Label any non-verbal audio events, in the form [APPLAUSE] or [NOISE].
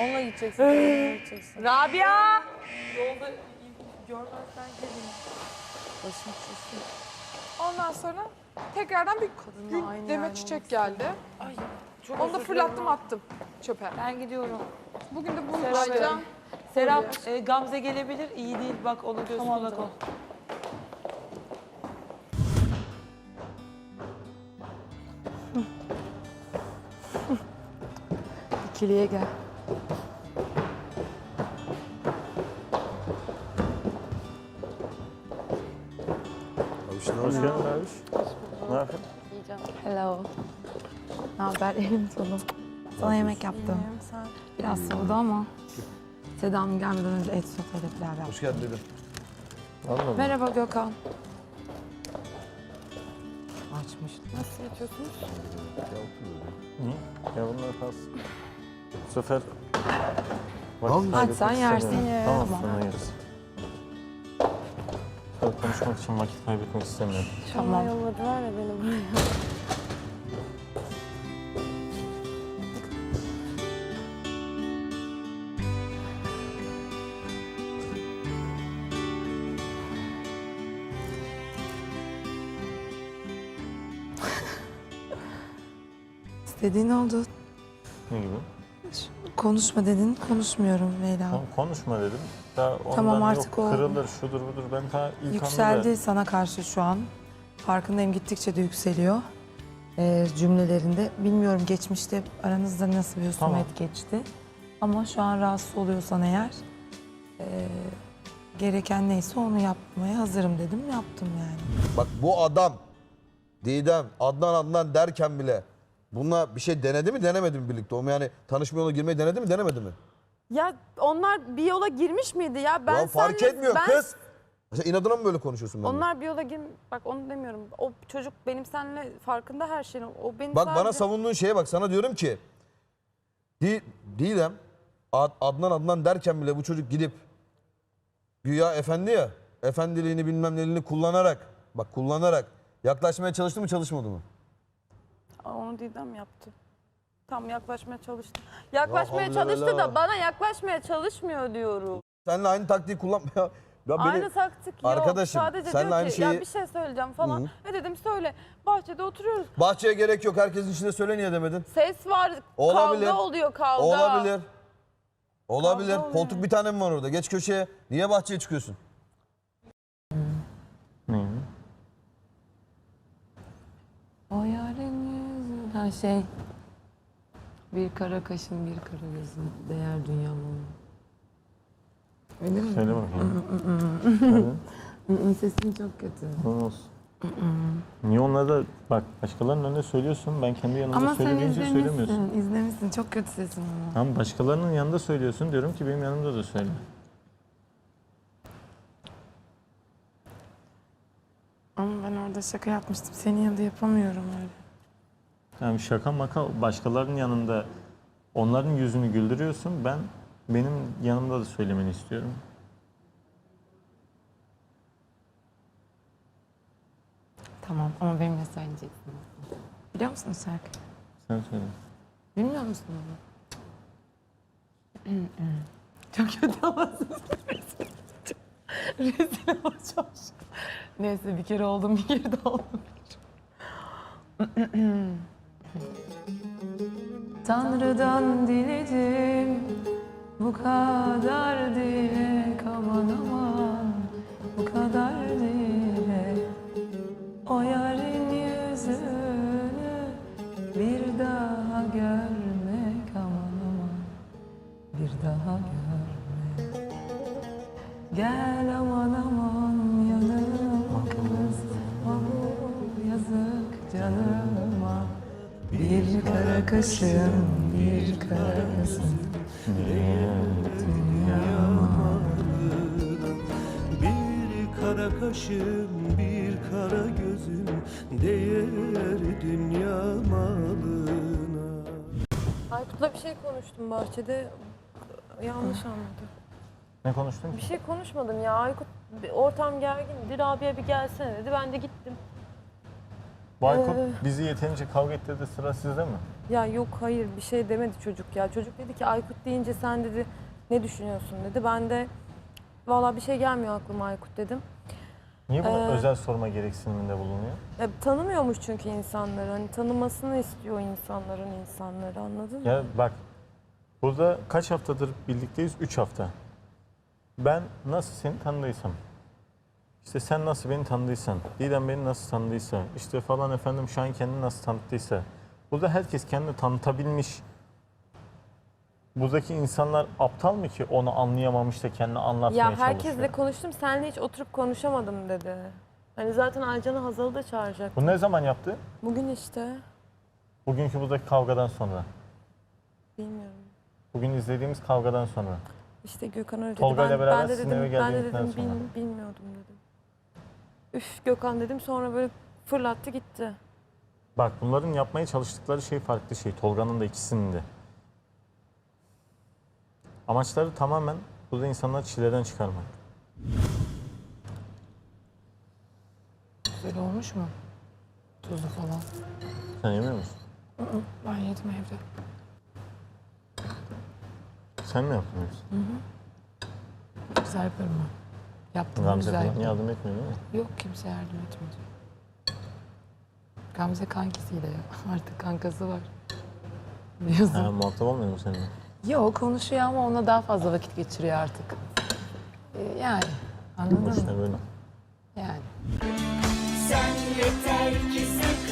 Onunla gideceksin. onunla gideceksin. Rabia! Yolda görmezden gelin. Başım çizsin. Ondan sonra tekrardan bir Kadınla aynı gül deme yerde çiçek geldi. Ay çok Onu da özür dilerim fırlattım attım çöpe. Ben gidiyorum. Bugün de bu Serap. Serap e, Gamze gelebilir. İyi değil bak onu göz Tamam, kulak ol. tamam. İkiliye gel. Abiş ne Hoş yapıyorsun? abiş. Ne yapıyorsun? Hello. Ne haber? [LAUGHS] Elim dolu. Sana yemek yaptım. Biraz soğudu ama. Seda'nın gelmeden önce et soteyle pilav yaptım. Hoş geldin dedim. Anladım. Merhaba Gökhan. Açmış. nasıl yatıyorsunuz? Hı? Ya bunlar kalsın. Bu sefer... Vakit Hadi sen yersin. istemiyorum. Ye. Tamam, Tamam. sonra yeriz. Şöyle konuşmak için vakit kaybetmek istemiyorum. Tamam. yolladılar ya beni buraya. İstediğin oldu. Ne gibi? Konuşma dedin. Konuşmuyorum Leyla. Tamam, konuşma dedim. Daha ondan Tamam, artık yok, o- kırılır, şudur budur. Ben ta ilk Yükseldi anda sana karşı şu an. Farkındayım gittikçe de yükseliyor. Ee, cümlelerinde. Bilmiyorum geçmişte aranızda nasıl bir Tamam. husumet geçti. Ama şu an rahatsız oluyorsan eğer ee, gereken neyse onu yapmaya hazırım dedim. Yaptım yani. Bak bu adam Didem, Adnan Adnan derken bile bununla bir şey denedi mi denemedi mi birlikte? O yani tanışma yoluna girmeyi denedi mi denemedi mi? Ya onlar bir yola girmiş miydi ya? Ben ya fark seninle- etmiyor ben- kız. Sen inadına mı böyle konuşuyorsun benimle? Onlar bir yola gir... Bak onu demiyorum. O çocuk benim seninle farkında her şeyin. O benim Bak bana sadece- savunduğun şeye bak sana diyorum ki Di, Didem Ad- Adnan Adnan derken bile bu çocuk gidip güya efendi ya efendiliğini bilmem neliğini kullanarak bak kullanarak yaklaşmaya çalıştı mı çalışmadı mı? Onu Didem yaptı. Tam yaklaşmaya çalıştı. Yaklaşmaya havle çalıştı da bana yaklaşmaya çalışmıyor diyorum. Seninle aynı taktiği kullanmaya ya beni Aynı taktik yok. Arkadaşım, Sadece seninle diyor aynı ki ya şeyi- bir şey söyleyeceğim falan. E dedim söyle. Bahçede oturuyoruz. bahçeye gerek yok herkesin içinde söyle niye demedin? Ses var. Olabilir. Kavga oluyor kavga. Olabilir. Olabilir. Kavga oluyor. Koltuk bir tane mi var orada? Geç köşeye. Niye bahçeye çıkıyorsun? Her şey. Bir kara kaşın bir kara gözün değer dünyamın. Öyle mi? Söyle bakayım. Hadi. Sesin çok kötü. Tamam olsun. Niye onlara da bak başkalarının önünde söylüyorsun ben kendi yanımda Ama sen söylediğince söylemiyorsun. izlemişsin, izlemişsin. Çok kötü sesin ama. Tamam başkalarının yanında söylüyorsun diyorum ki benim yanımda da söyle. Ama ben orada şaka yapmıştım. Senin yanında yapamıyorum öyle. Yani şaka maka başkalarının yanında onların yüzünü güldürüyorsun. Ben benim yanımda da söylemeni istiyorum. Tamam ama benimle söyleyeceksin. Biliyor musun o şarkıyı? Sen söyle. Bilmiyor musun onu? [CLEARS THROAT] çok kötü ama [LAUGHS] Rezil olacağım. Neyse bir kere oldum bir kere de oldum. [CLEARS THROAT] [CLEARS THROAT] Tanrı'dan diledim bu kadar dilek aman aman bu kadar dilek kaşın bir kara gözün Bir kara kaşın, bir kara gözün değer dünya malına. Aykut'la bir şey konuştum bahçede. Yanlış anladı. Ne konuştun Bir şey konuşmadım ya. Aykut ortam gergindi. Rabia bir gelsene dedi. Ben de gittim. Bu Aykut Ee. bizi yeterince kavga ettirdi sıra sizde mi? Ya yok hayır bir şey demedi çocuk ya. Çocuk dedi ki Aykut deyince sen dedi ne düşünüyorsun dedi. Ben de valla bir şey gelmiyor aklıma Aykut dedim. Niye bunu Ee, özel sorma gereksiniminde bulunuyor? Ya, tanımıyormuş çünkü insanları. Hani tanımasını istiyor insanların insanları anladın mı? Ya bak burada kaç haftadır birlikteyiz? 3 hafta. Ben nasıl seni tanıdıysam, işte sen nasıl beni tanıdıysan, Didem beni nasıl tanıdıysa, işte falan efendim şu an kendini nasıl tanıttıysa. Burada herkes kendini tanıtabilmiş. Buradaki insanlar aptal mı ki onu anlayamamış da kendini anlatmaya Ya çalışıyor? herkesle konuştum. Seninle hiç oturup konuşamadım dedi. Hani zaten Aycan'ı Hazal'ı da çağıracak. Bu ne zaman yaptı? Bugün işte. Bugünkü buradaki kavgadan sonra. Bilmiyorum. Bugün izlediğimiz kavgadan sonra. İşte Gökhan öyle dedi. Tolga ile ben, beraber ben de sizin dedim, eve ben de dedim sonra. bil- bilmiyordum dedim. Üf Gökhan dedim sonra böyle fırlattı gitti. Bak bunların yapmaya çalıştıkları şey farklı şey. Tolga'nın da ikisinin de. Amaçları tamamen burada insanları çileden çıkarmak. Güzel olmuş mu? Tuzu falan. Sen yemiyor musun? Ben yedim evde. Sen mi yaptın yoksa? Güzel yaparım ben. Yaptım Gamze güzel falan yaparım. yardım etmiyor değil mi? Yok kimse yardım etmedi. Gamze kankisiyle ya. [LAUGHS] Artık kankası var. Biliyorsun. Ha, muhatap olmuyor mu seninle? Yok konuşuyor ama ona daha fazla vakit geçiriyor artık. Ee, yani anladın Boşuna mı? böyle. Yani. Sen yeter ki sen